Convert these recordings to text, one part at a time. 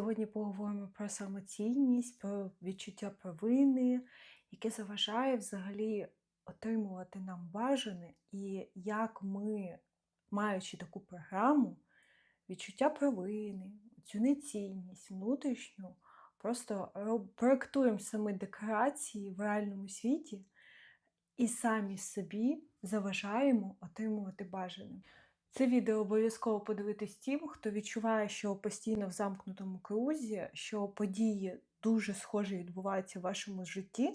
Сьогодні поговоримо про самоцінність, про відчуття провини, яке заважає взагалі отримувати нам бажане, і як ми, маючи таку програму, відчуття провини, цю нецінність внутрішню, просто проектуємо самі декорації в реальному світі і самі собі заважаємо отримувати бажане. Це відео обов'язково подивитись тим, хто відчуває, що постійно в замкнутому крузі, що події дуже схожі відбуваються в вашому житті,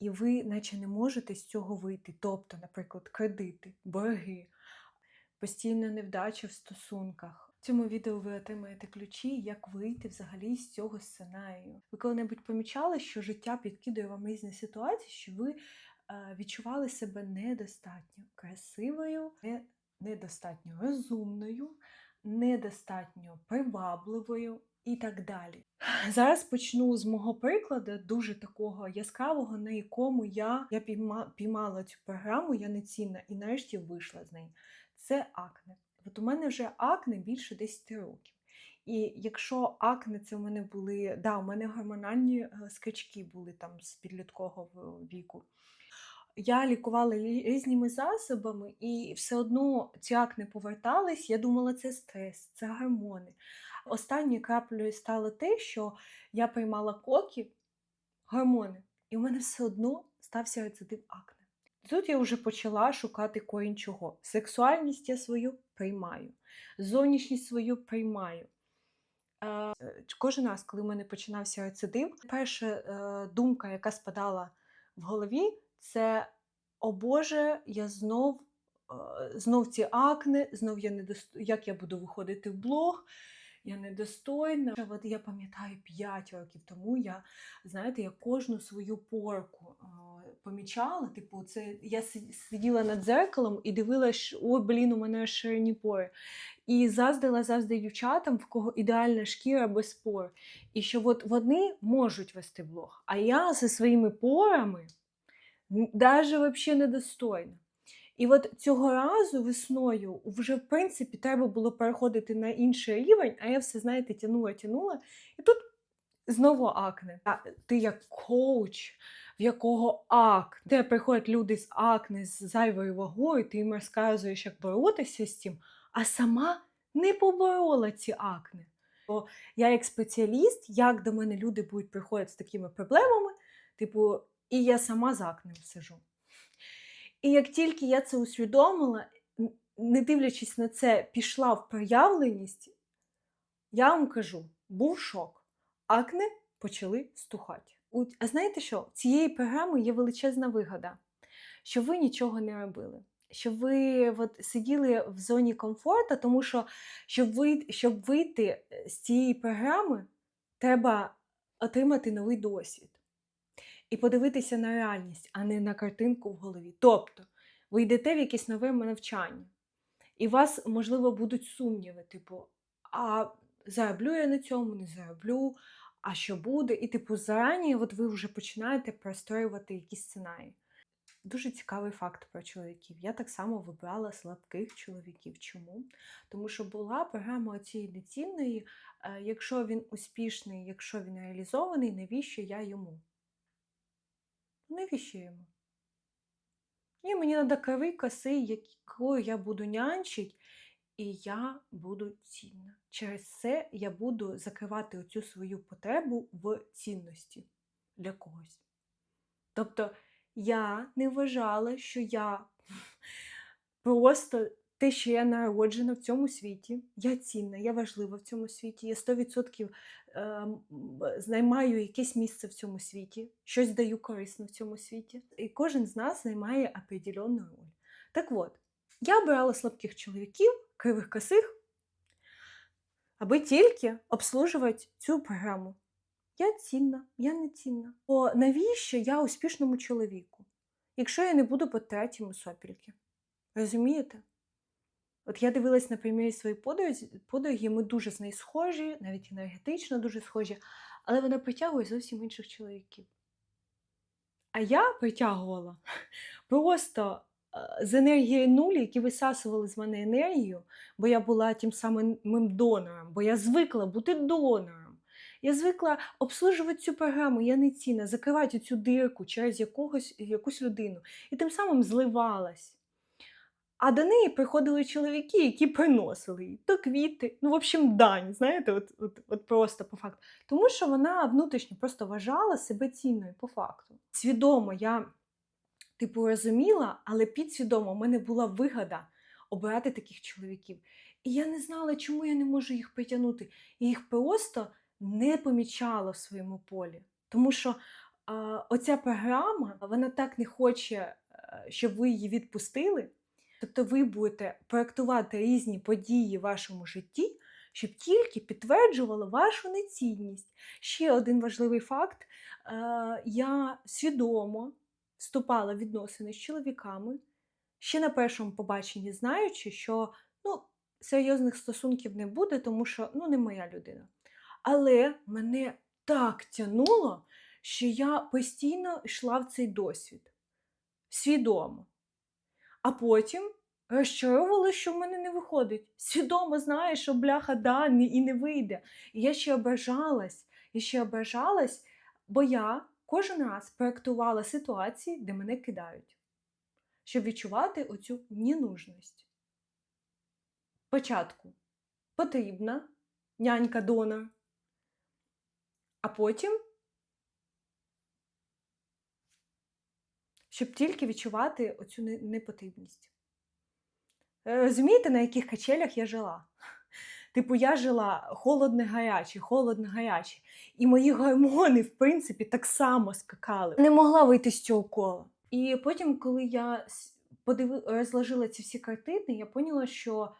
і ви наче не можете з цього вийти. Тобто, наприклад, кредити, борги, постійна невдача в стосунках. В цьому відео ви отримаєте ключі, як вийти взагалі з цього сценарію. Ви коли-небудь помічали, що життя підкидує вам різні ситуації, що ви е, відчували себе недостатньо красивою, недостатньо розумною, недостатньо привабливою і так далі. Зараз почну з мого прикладу, дуже такого яскравого, на якому я, я пійма, піймала цю програму, я нецінна, і нарешті вийшла з неї. Це акне. От у мене вже акне більше 10 років. І якщо акне, це в мене були, да, у мене гормональні е, скачки були там з підліткового віку. Я лікувала різними засобами, і все одно ці акне повертались. Я думала, це стрес, це гормони. Останньою краплею стало те, що я приймала коки, гормони, і в мене все одно стався рецидив акне. Тут я вже почала шукати корінь чого. Сексуальність я свою приймаю, зовнішність свою приймаю. Е, Кожен раз, коли в мене починався рецидив, перша е, думка, яка спадала в голові, це о Боже, я знов, знов ці акне, знов я недост... як я буду виходити в блог, я недостойна. От я пам'ятаю 5 років тому я, знаєте, я кожну свою порку помічала. Типу, це я сиділа над дзеркалом і дивилась, ой, блін, у мене ширені пори. І заздила завжди дівчатам, в кого ідеальна шкіра без пор. І що от вони можуть вести блог, а я зі своїми порами навіть взагалі недостойна. І от цього разу весною вже в принципі треба було переходити на інший рівень, а я все, знаєте, тянула, тянула. І тут знову акне. А ти як коуч, в якого акне, де приходять люди з акне, з зайвою вагою, ти їм розказуєш, як боротися з цим, а сама не поборола ці акне. Бо я як спеціаліст, як до мене люди будуть приходити з такими проблемами, типу, і я сама з акне сижу. І як тільки я це усвідомила, не дивлячись на це, пішла в проявленість, я вам кажу, був шок. Акне почали стухати. А знаєте що? Цієї програми є величезна вигода, що ви нічого не робили. Що ви от, сиділи в зоні комфорту, тому що щоб, ви, щоб вийти е, з цієї програми, треба отримати новий досвід і подивитися на реальність, а не на картинку в голові. Тобто, ви йдете в якесь нове навчання, і вас, можливо, будуть сумніви, типу, а зароблю я на цьому, не зароблю, а що буде? І, типу, зарані от ви вже починаєте простроювати якісь сценарії. Дуже цікавий факт про чоловіків. Я так само вибрала слабких чоловіків. Чому? Тому що була програма оцієї нецінної, е, якщо він успішний, якщо він реалізований, навіщо я йому? Навіщо йому? І мені треба кривий коси, якою я буду нянчить, і я буду цінна. Через це я буду закривати оцю свою потребу в цінності для когось. Тобто я не вважала, що я просто те, що я народжена в цьому світі, я цінна, я важлива в цьому світі, я 100% ем, займаю якесь місце в цьому світі, щось даю корисно в цьому світі. І кожен з нас займає определенну роль. Так от, я обирала слабких чоловіків, кривих косих, аби тільки обслужувати цю програму. Я цінна, я не цінна. Бо навіщо я успішному чоловіку, якщо я не буду потирати йому сопільки? Розумієте? От я дивилась на примірі своєї подруги, ми дуже з нею схожі, навіть енергетично дуже схожі, але вона притягує зовсім інших чоловіків. А я притягувала просто е, з енергії нулі, які висасували з мене енергію, бо я була тим самим донором, бо я звикла бути донором. Я звикла обслужувати цю програму, я не цінна, закривати цю дирку через якогось, якусь людину. І тим самим зливалась. А до неї приходили чоловіки, які приносили їй то квіти, ну, в общем, дань, знаєте, от, от, от просто по факту. Тому що вона внутрішньо просто вважала себе цінною по факту. Свідомо я, типу, розуміла, але підсвідомо в мене була вигода обирати таких чоловіків. І я не знала, чому я не можу їх притягнути. Я їх просто не помічала в своєму полі. Тому що а, оця програма, вона так не хоче, е, щоб ви її відпустили. Тобто ви будете проектувати різні події в вашому житті, щоб тільки підтверджувало вашу нецінність. Ще один важливий факт: е, я свідомо вступала в відносини з чоловіками, ще на першому побаченні, знаючи, що ну, серйозних стосунків не буде, тому що ну, не моя людина. Але мене так тянуло, що я постійно йшла в цей досвід свідомо. А потім розчаровувала, що в мене не виходить. Свідомо знаю, що бляха да, не- і не вийде. І я ще ображалась, і ще ображалась, бо я кожен раз проектувала ситуації, де мене кидають, щоб відчувати оцю ненужність. Спочатку потрібна нянька донор, а потім щоб тільки відчувати оцю непотрібність. Е, Розумієте, на яких качелях я жила? Типу, я жила холодне-гаряче, холодне-гаряче. І мої гормони, в принципі, так само скакали. Не могла вийти з цього кола. І потім, коли я подиви... розложила ці всі картини, я поняла, що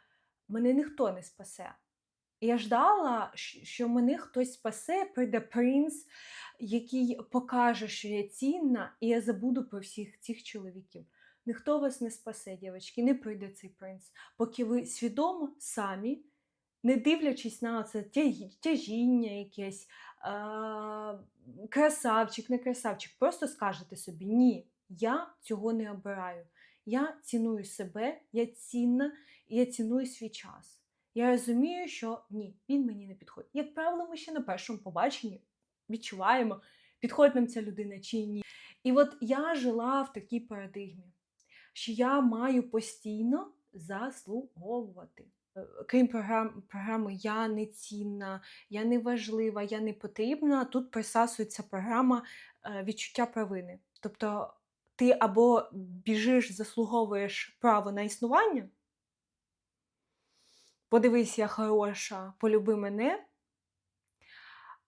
мене ніхто не спасе. Я ждала, що мене хтось спасе, прийде принц, який покаже, що я цінна, і я забуду про всіх цих чоловіків. Ніхто вас не спасе, дівчатки, не прийде цей принц, поки ви свідомо самі, не дивлячись на це тяжіння якесь, а, красавчик, не красавчик, просто скажете собі: ні, я цього не обираю. Я ціную себе, я цінна і я ціную свій час. Я розумію, що ні, він мені не підходить. Як правило, ми ще на першому побаченні відчуваємо, підходить нам ця людина чи ні. І от я жила в такій парадигмі, що я маю постійно заслуговувати. Е, Крім програм, програми Я не цінна, я не важлива, я не потрібна. Тут присасується програма е, відчуття провини. Тобто ти або біжиш, заслуговуєш право на існування, подивись, я хороша, полюби мене.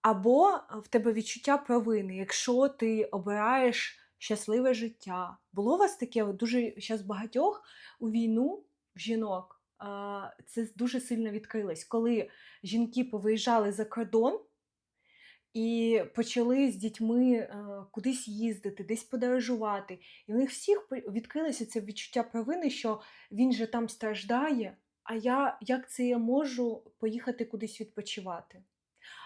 Або в тебе відчуття провини, якщо ти обираєш щасливе життя. Було у вас таке дуже зараз багатьох у війну в жінок. Це дуже сильно відкрилось, коли жінки повиїжджали за кордон і почали з дітьми е, кудись їздити, десь подорожувати. І у них всіх відкрилося це відчуття провини, що він же там страждає, а я як це я можу поїхати кудись відпочивати?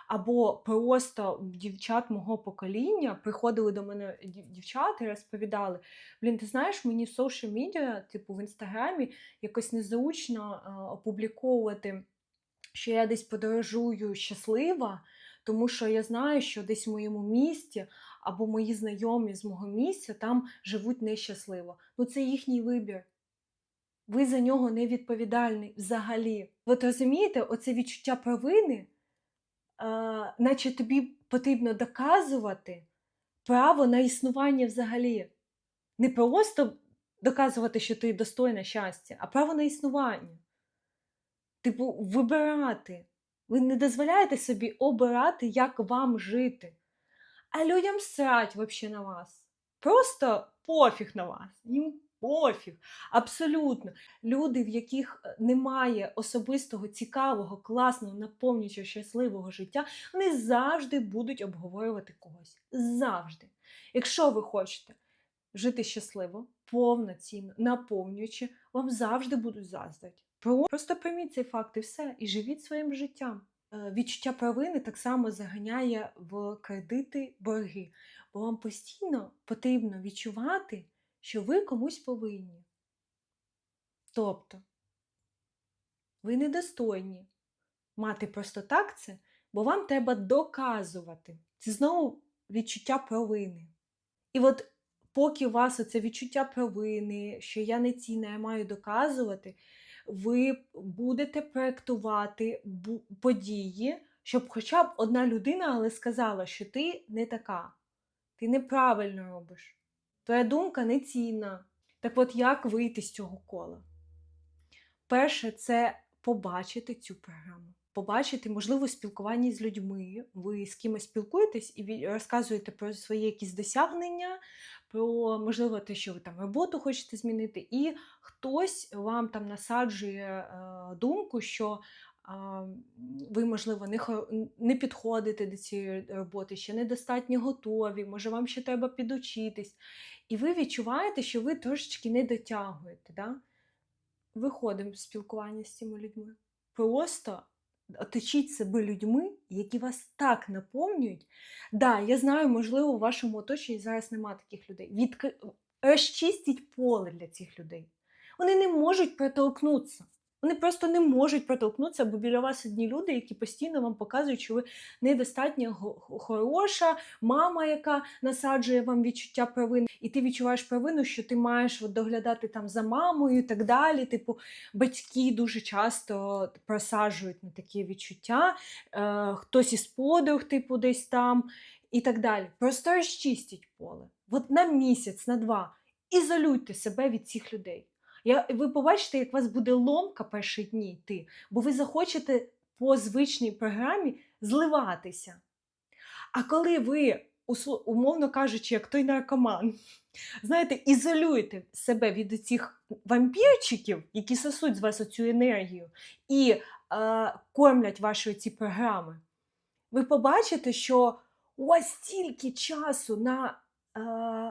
Або просто дівчат мого покоління приходили до мене дівчата і розповідали: Блін, ти знаєш, мені в social медіа, типу в інстаграмі, якось незручно опубліковувати, що я десь подорожую щаслива, тому що я знаю, що десь в моєму місті або мої знайомі з мого місця там живуть нещасливо. Ну це їхній вибір. Ви за нього не відповідальний взагалі. От розумієте, оце відчуття провини е, наче тобі потрібно доказувати право на існування взагалі. Не просто доказувати, що ти достойна щастя, а право на існування. Типу, вибирати. Ви не дозволяєте собі обирати, як вам жити. А людям срать вообще на вас. Просто пофіг на вас. Їм пофіг. Абсолютно. Люди, в яких е, немає особистого, цікавого, класного, наповнюючого, щасливого життя, вони завжди будуть обговорювати когось. Завжди. Якщо ви хочете жити щасливо, повноцінно, наповнюючи, вам завжди будуть заздрити. Просто прийміть цей факт і все, і живіть своїм життям. Е, Відчуття провини так само заганяє в кредити борги, бо вам постійно потрібно відчувати, що ви комусь повинні. Тобто, ви недостойні мати просто так це, бо вам треба доказувати. Це знову відчуття провини. І от поки у вас оце відчуття провини, що я не цінна, я маю доказувати, ви будете проєктувати події, щоб хоча б одна людина але сказала, що ти не така, ти неправильно робиш, твоя думка не цінна. Так от як вийти з цього кола? Перше, це побачити цю програму. Побачити, можливо, спілкування з людьми. Ви з кимось спілкуєтесь і розказуєте про свої якісь досягнення, про можливо те, що ви там роботу хочете змінити, і хтось вам там насаджує е, думку, що ви, можливо, не, не підходите до цієї роботи, ще недостатньо готові, може, вам ще треба підучитись. І ви відчуваєте, що ви трошечки не дотягуєте. Да? Виходимо з спілкування з цими людьми. Просто оточіть себе людьми, які вас так наповнюють. Да, я знаю, можливо, у вашому оточенні зараз немає таких людей. Відкри... Розчистіть поле для цих людей. Вони не можуть протолкнутися. Вони просто не можуть протолкнутися, бо біля вас одні люди, які постійно вам показують, що ви недостатньо хороша мама, яка насаджує вам відчуття провини, і ти відчуваєш провину, що ти маєш от доглядати там за мамою і так далі. Типу, батьки дуже часто просаджують на такі відчуття, е, хтось із подруг, типу, десь там, і так далі. Просто розчистіть поле. От на місяць, на два. Ізолюйте себе від цих людей. Я, ви побачите, як у вас буде ломка перші дні йти, бо ви захочете по звичній програмі зливатися. А коли ви, умовно кажучи, як той наркоман, знаєте, ізолюєте себе від цих вампірчиків, які сосуть з вас оцю енергію, і е, кормлять ваші ці програми, ви побачите, що у вас стільки часу на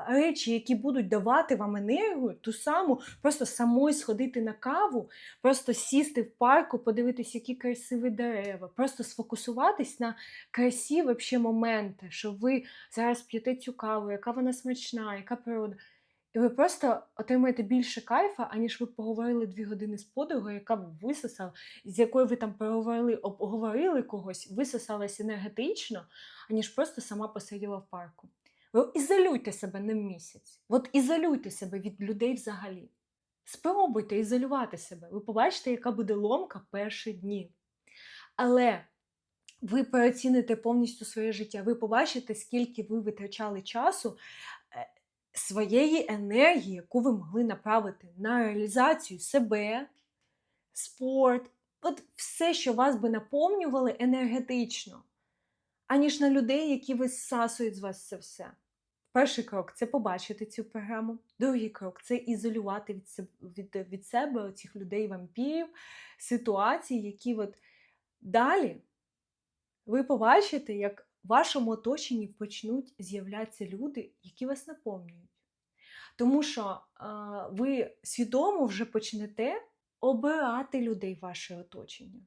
речі, які будуть давати вам енергію, ту саму, просто самої сходити на каву, просто сісти в парку, подивитись, які красиві дерева, просто сфокусуватись на красі вообще моменти, що ви зараз п'єте цю каву, яка вона смачна, яка природа. І ви просто отримаєте більше кайфа, аніж ви поговорили дві години з подругою, яка б висосала, з якою ви там поговорили, обговорили когось, висосалась енергетично, аніж просто сама посиділа в парку. Ви ізолюйте себе на місяць. От ізолюйте себе від людей взагалі. Спробуйте ізолювати себе. Ви побачите, яка буде ломка перші дні. Але ви переоціните повністю своє життя. Ви побачите, скільки ви витрачали часу е, своєї енергії, яку ви могли направити на реалізацію себе, спорт, от все, що вас би наповнювали енергетично, аніж на людей, які висасують з вас це все. Перший крок це побачити цю програму. Другий крок це ізолювати від себе, від, від себе цих людей, вампірів, ситуацій, які от далі ви побачите, як в вашому оточенні почнуть з'являтися люди, які вас наповнюють. Тому що е, ви свідомо вже почнете обирати людей в ваше оточення.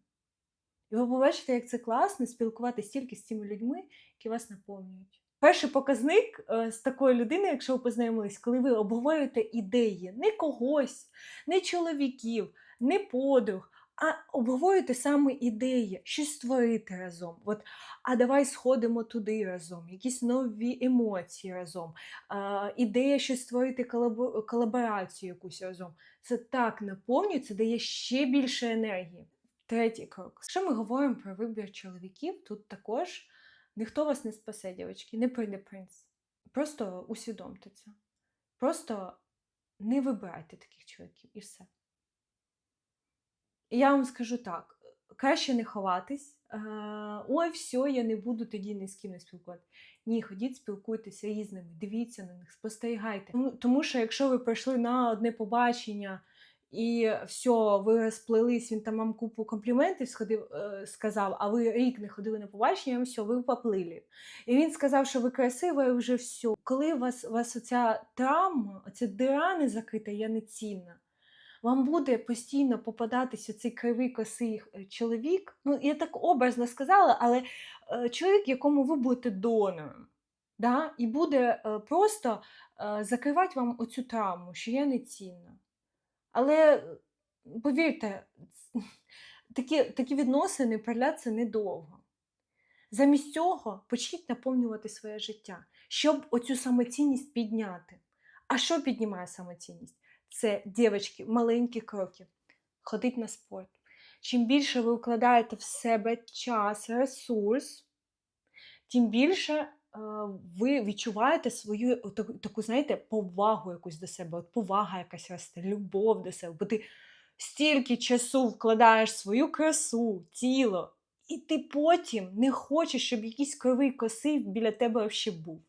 І ви побачите, як це класно спілкуватися тільки з тими людьми, які вас наповнюють. Перший показник е, з такою людиною, якщо ви познайомились, коли ви обговорюєте ідеї не когось, не чоловіків, не подруг, а обговорюєте саме ідеї, щось створити разом. От, а давай сходимо туди разом, якісь нові емоції разом, а, ідея щось створити колаборацію якусь разом. Це так наповнює, це дає ще більше енергії. Третій крок. Якщо ми говоримо про вибір чоловіків, тут також ніхто вас не спасе, дівчатки, не прийде принц. Просто усвідомте це. Просто не вибирайте таких чоловіків і все. І я вам скажу так: краще не ховатись. е, Ой, все, я не буду тоді ні з ким не спілкуватися. Ні, ходіть, спілкуйтеся різними, дивіться на них, спостерігайте. Тому, що якщо ви прийшли на одне побачення і все, ви розплились, він там вам купу компліментів сходив, е, сказав, а ви рік не ходили на побачення, все, ви поплили. І він сказав, що ви красива, і вже все. Коли у вас, у вас оця травма, оця дира не закрита, я не цінна вам буде постійно попадатися цей кривий косий е, чоловік. Ну, я так образно сказала, але е, чоловік, якому ви будете донором. Да? І буде просто закривати вам оцю травму, що я не цінна. Але повірте, такі, такі відносини проляться недовго. Замість цього почніть наповнювати своє життя, щоб оцю самоцінність підняти. А що піднімає самоцінність? Це, дівчатки, маленькі кроки. Ходить на спорт. Чим більше ви вкладаєте в себе час, ресурс, тим більше ви відчуваєте свою таку, таку, знаєте, повагу якусь до себе, от повага якась росте, любов до себе. Бо ти стільки часу вкладаєш свою красу, тіло, і ти потім не хочеш, щоб якийсь кривий косив біля тебе ще був,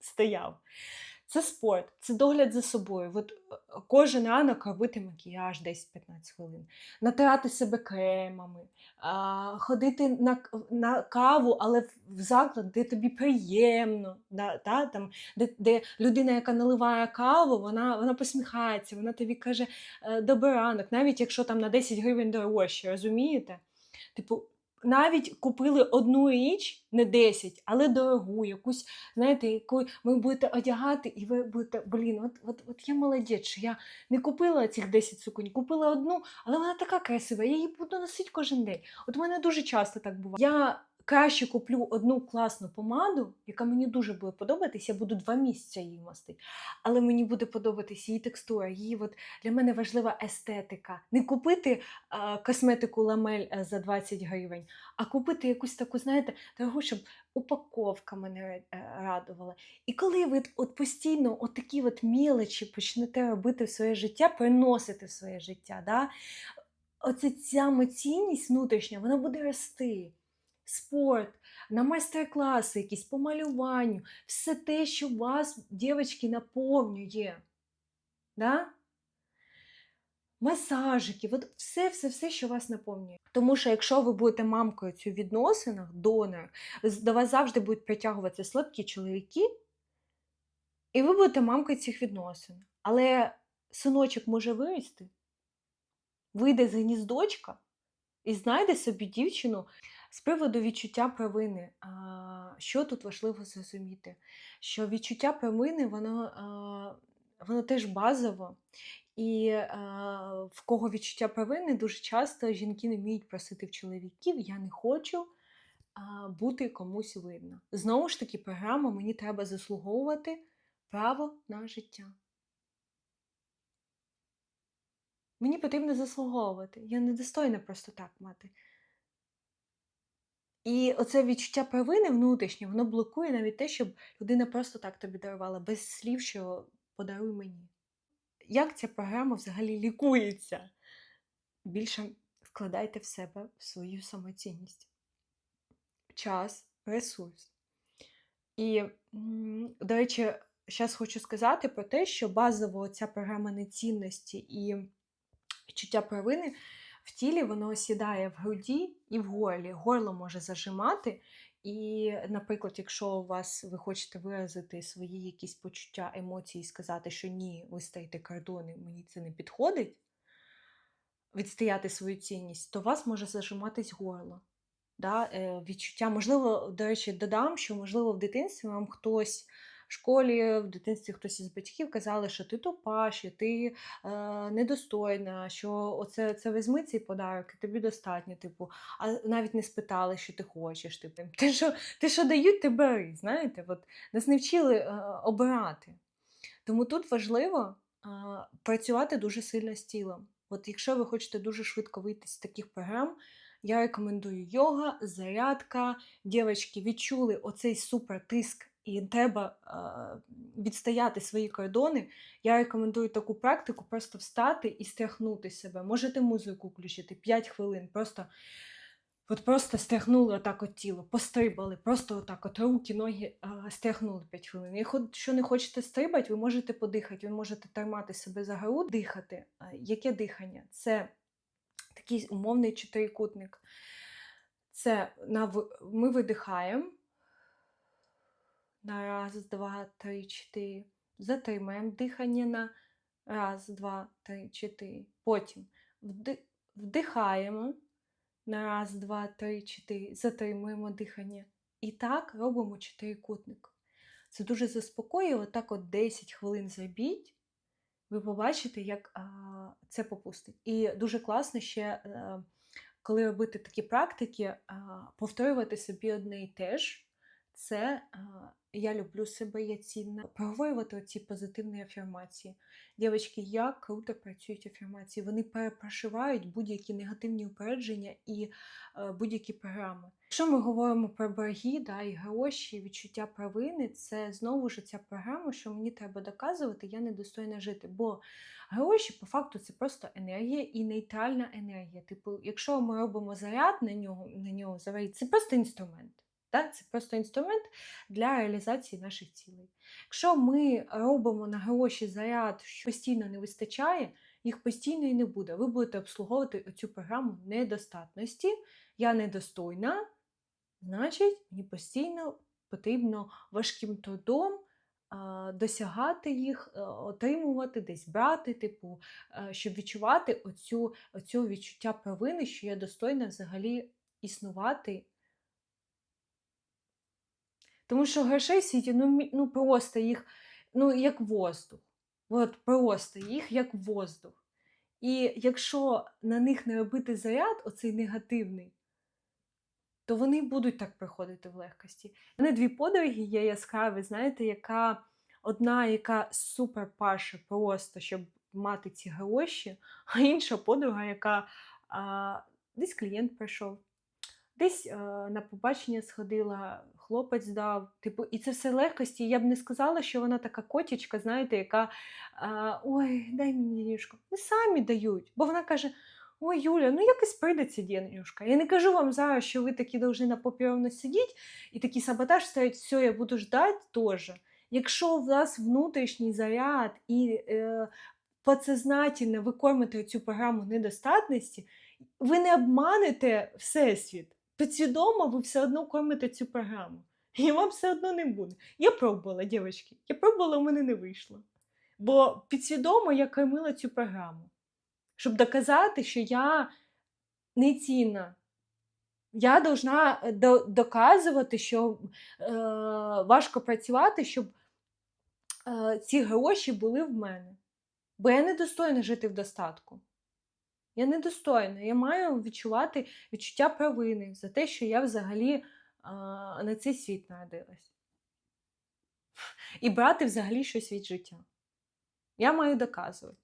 стояв. Це спорт, це догляд за собою. От е, кожен ранок робити макіяж 10-15 хвилин, натирати себе кремами, ходити на, на каву, але в в заклад, де тобі приємно, да, да, там, де, де людина, яка наливає каву, вона, вона посміхається, вона тобі каже е, добрий ранок, навіть якщо там на 10 гривень дорожче, розумієте? Типу, навіть купили одну річ, не 10, але дорогу, якусь, знаєте, яку ви будете одягати, і ви будете, блін, от, от, от я молодець, що я не купила цих 10 суконь, купила одну, але вона така красива, я її буду носити кожен день. От у мене дуже часто так буває. Я краще куплю одну класну помаду, яка мені дуже буде подобатись, я буду два місяці її мастити. Але мені буде подобатись її текстура, її от для мене важлива естетика. Не купити а, косметику ламель е, за 20 гривень, а купити якусь таку, знаєте, дорогу, щоб упаковка мене е, радувала. І коли ви от постійно от такі от мілочі почнете робити в своє життя, приносити в своє життя, да? оце самоцінність внутрішня, вона буде рости. Спорт, на майстер-класи, якісь по малюванню, все те, що вас, дівчатки, наповнює. Да? Масажики, от все, все, все, що вас наповнює. Тому що якщо ви будете мамкою цю відносинах, донор, до вас завжди будуть притягуватися слабкі чоловіки, і ви будете мамкою цих відносин. Але синочок може вирости, вийде з гніздочка і знайде собі дівчину з приводу відчуття провини. Що тут важливо зрозуміти? Що відчуття провини, воно, воно теж базово. І а, в кого відчуття провини, дуже часто жінки не вміють просити в чоловіків, я не хочу а, бути комусь винна. Знову ж таки, програма мені треба заслуговувати право на життя. Мені потрібно заслуговувати. Я не достойна просто так мати. І оце відчуття провини внутрішнє, воно блокує навіть те, щоб людина просто так тобі дарувала, без слів, що подаруй мені. Як ця програма взагалі лікується? Більше вкладайте в себе в свою самоцінність, час, ресурс. І, до речі, зараз хочу сказати про те, що базово ця програма нецінності і відчуття провини в тілі воно осідає в груді і в горлі. Горло може зажимати. І, наприклад, якщо у вас ви хочете виразити свої якісь почуття, емоції сказати, що ні, ви стоїте кордони, мені це не підходить, відстояти свою цінність, то у вас може зажиматись горло. Да? е, Відчуття, можливо, до речі, додам, що можливо в дитинстві вам хтось школі, в дитинстві хтось із батьків казали, що ти тупа, що ти е, недостойна, що оце це візьми цей подарок, і тобі достатньо. Типу, а навіть не спитали, що ти хочеш. Типу, ти що, ти що дають, ти бери. Знаєте, от нас не вчили е, обирати. Тому тут важливо е, працювати дуже сильно з тілом. От якщо ви хочете дуже швидко вийти з таких програм, я рекомендую йога, зарядка. Дівчатки відчули оцей супер тиск і треба відстояти свої кордони. Я рекомендую таку практику просто встати і стряхнути себе. Можете музику включити 5 хвилин. Просто от просто стряхнули отак от тіло, пострибали, просто отак от руки, ноги стряхнули 5 хвилин. Якщо не хочете стрибати, ви можете подихати, ви можете тримати себе за груд, дихати. Яке дихання? Це такий умовний чотирикутник. Це на, ми видихаємо. На раз, два, три, чотири. Затримаємо дихання на раз, два, три, чотири. Потім вди- вдихаємо на раз, два, три, чотири. Затримуємо дихання. І так робимо чотирикутник. Це дуже заспокоює. Отак от 10 хвилин зробіть. Ви побачите, як а, це попустить. І дуже класно ще, е, коли робити такі практики, а, повторювати собі одне і те ж. Це а, я люблю себе, я цінна. Проговорювати оці позитивні афірмації. Дівчатки, як круто працюють афірмації. Вони перепрошивають будь-які негативні упередження і е, будь-які програми. Якщо ми говоримо про борги да, і гроші, відчуття провини, це знову ж ця програма, що мені треба доказувати, я недостойна жити. Бо гроші, по факту, це просто енергія і нейтральна енергія. Типу, якщо ми робимо заряд на нього, на нього заряд, це просто інструмент. Так? Це просто інструмент для реалізації наших цілей. Якщо ми робимо на гроші заряд, що постійно не вистачає, їх постійно і не буде. Ви будете обслуговувати цю програму недостатності. Я недостойна, значить, мені постійно потрібно важким трудом досягати їх, е, отримувати, десь брати, типу, е, щоб відчувати оцю, оцю відчуття провини, що я достойна взагалі існувати. Тому що грошей світі ну, ну просто їх, ну як воздух. От просто їх як воздух. І якщо на них не робити заряд, оцей негативний, то вони будуть так приходити в легкості. У мене дві подруги є яскраві, знаєте, яка одна, яка супер паше просто, щоб мати ці гроші, а інша подруга, яка а, десь клієнт прийшов, десь е, на побачення сходила, хлопець дав. Типу, і це все легкості. Я б не сказала, що вона така котічка, знаєте, яка а, ой, дай мені денежку. Не самі дають. Бо вона каже: Ой, Юля, ну якось прийдеться денежка. Я не кажу вам зараз, що ви такі повинні на попі ровно сидіти, і такий саботаж стоять, все, я буду ждати теж. Якщо у вас внутрішній заряд і е, подсознательно ви кормите цю програму недостатності, ви не обманете Всесвіт. Підсвідомо ви все одно кормите цю програму. І вам все одно не буде. Я пробувала, дівчатки. Я пробувала, у мене не вийшло. Бо підсвідомо я кормила цю програму, щоб доказати, що я не цінна. Я должна е, до- доказувати, що е, важко працювати, щоб е, ці гроші були в мене. Бо я недостойна жити в достатку. Я недостойна. Я маю відчувати відчуття провини за те, що я взагалі а, на цей світ народилась. І брати взагалі щось від життя. Я маю доказувати.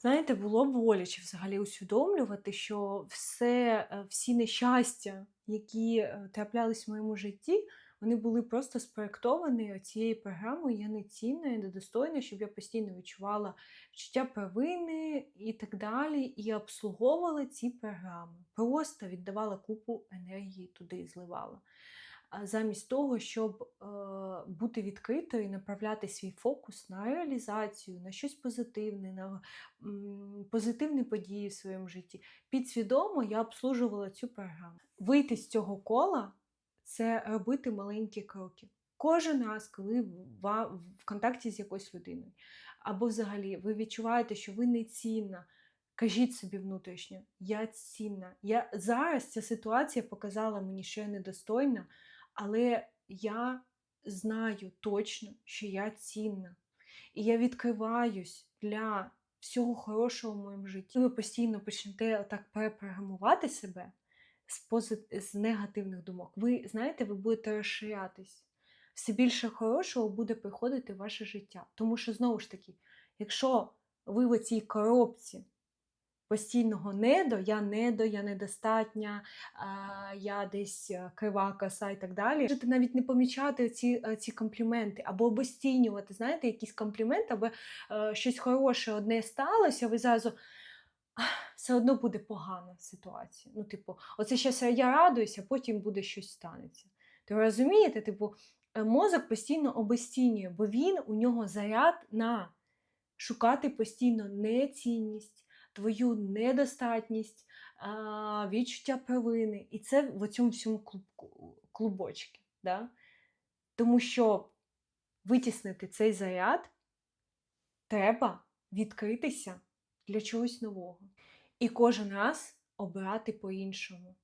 Знаєте, було боляче взагалі усвідомлювати, що все, е, всі нещастя, які е, траплялись в моєму житті, вони були просто спроєктовані цією програмою. Я не цінна, я недостойна, щоб я постійно відчувала відчуття провини і так далі, і обслуговувала ці програми. Просто віддавала купу енергії туди, зливала. Замість того, щоб е, бути відкритою і направляти свій фокус на реалізацію, на щось позитивне, на м, позитивні події в своєму житті, підсвідомо я обслужувала цю програму. Вийти з цього кола це робити маленькі кроки. Кожен раз, коли в контакті з якоюсь людиною, або взагалі ви відчуваєте, що ви не цінна, кажіть собі внутрішньо, я цінна. Я зараз ця ситуація показала мені, що я недостойна, але я знаю точно, що я цінна. І я відкриваюсь для всього хорошого в моєму житті. Ви постійно почнете так перепрограмувати себе з, позит... з негативних думок. Ви знаєте, ви будете розширятись. Все більше хорошого буде приходити в ваше життя. Тому що, знову ж таки, якщо ви в цій коробці постійного недо, я недо, я недостатня, я десь е, крива, коса і так далі. Можете навіть не помічати ці, е, ці компліменти або обесцінювати, знаєте, якийсь комплімент, або е, щось хороше одне сталося, ви зразу. «Ах, Все одно буде погана ситуація. Ну, типу, оце щас я радуюся, потім буде щось станеться. То розумієте, типу, е, мозок постійно обесцінює, бо він у нього заряд на шукати постійно нецінність, твою недостатність, а, відчуття провини. І це в цьому всьому клубочки. Да? Тому що витіснити цей заряд треба відкритися для чогось нового. І кожен раз обирати по-іншому.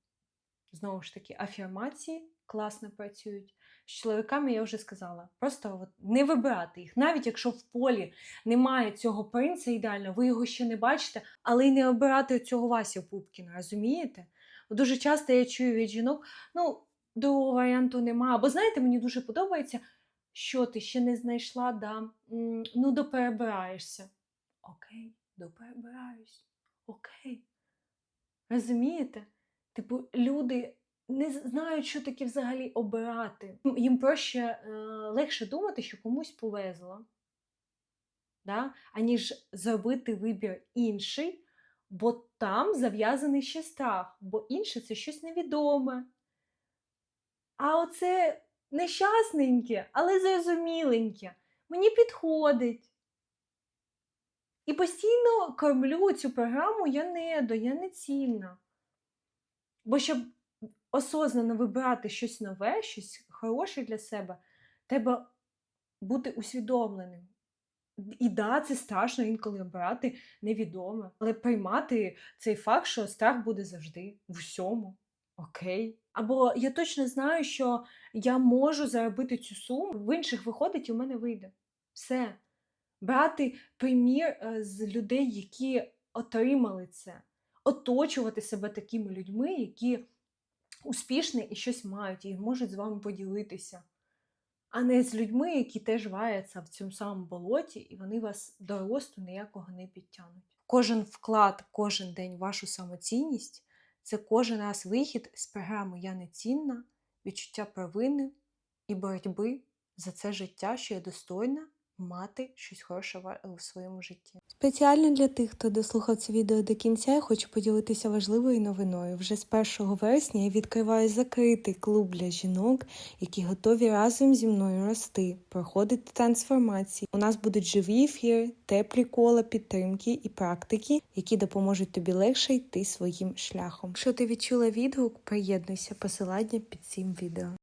Знову ж таки, афірмації класно працюють, З чоловіками я вже сказала, просто от не вибирати їх. Навіть якщо в полі немає цього принца ідеально, ви його ще не бачите, але й не обирати цього Васю Пупкіна, розумієте? Дуже часто я чую від жінок, ну, другого варіанту нема. Або знаєте, мені дуже подобається, що ти ще не знайшла, да? ну доперебираєшся. Окей, доперебираюсь. Окей. Розумієте? Типу, люди не знають, що таке взагалі обирати. Їм проще е, легше думати, що комусь повезло, да? аніж зробити вибір інший, бо там зав'язаний ще страх, бо інше це щось невідоме. А оце нещасненьке, але зрозуміленьке, мені підходить. І постійно кормлю цю програму я недо, я не цільна. Бо щоб осознано вибирати щось нове, щось хороше для себе, треба бути усвідомленим. І да, це страшно інколи обирати невідоме, але приймати цей факт, що страх буде завжди в усьому. Окей. Або я точно знаю, що я можу заробити цю суму, в інших виходить, і в мене вийде. Все. Брати примір е, з людей, які отримали це, оточувати себе такими людьми, які успішні і щось мають, і можуть з вами поділитися, а не з людьми, які теж ваяться в цьому самому болоті, і вони вас до росту ніякого не підтягнуть. Кожен вклад, кожен день вашу самоцінність це кожен раз вихід з програми Я не цінна, відчуття провини і боротьби за це життя, що я достойна мати щось хороше у своєму житті. Спеціально для тих, хто дослухав це відео до кінця, я хочу поділитися важливою новиною. Вже з 1 вересня я відкриваю закритий клуб для жінок, які готові разом зі мною рости, проходити трансформації. У нас будуть живі ефіри, теплі кола підтримки і практики, які допоможуть тобі легше йти своїм шляхом. Якщо ти відчула відгук, приєднуйся посилання під цим відео.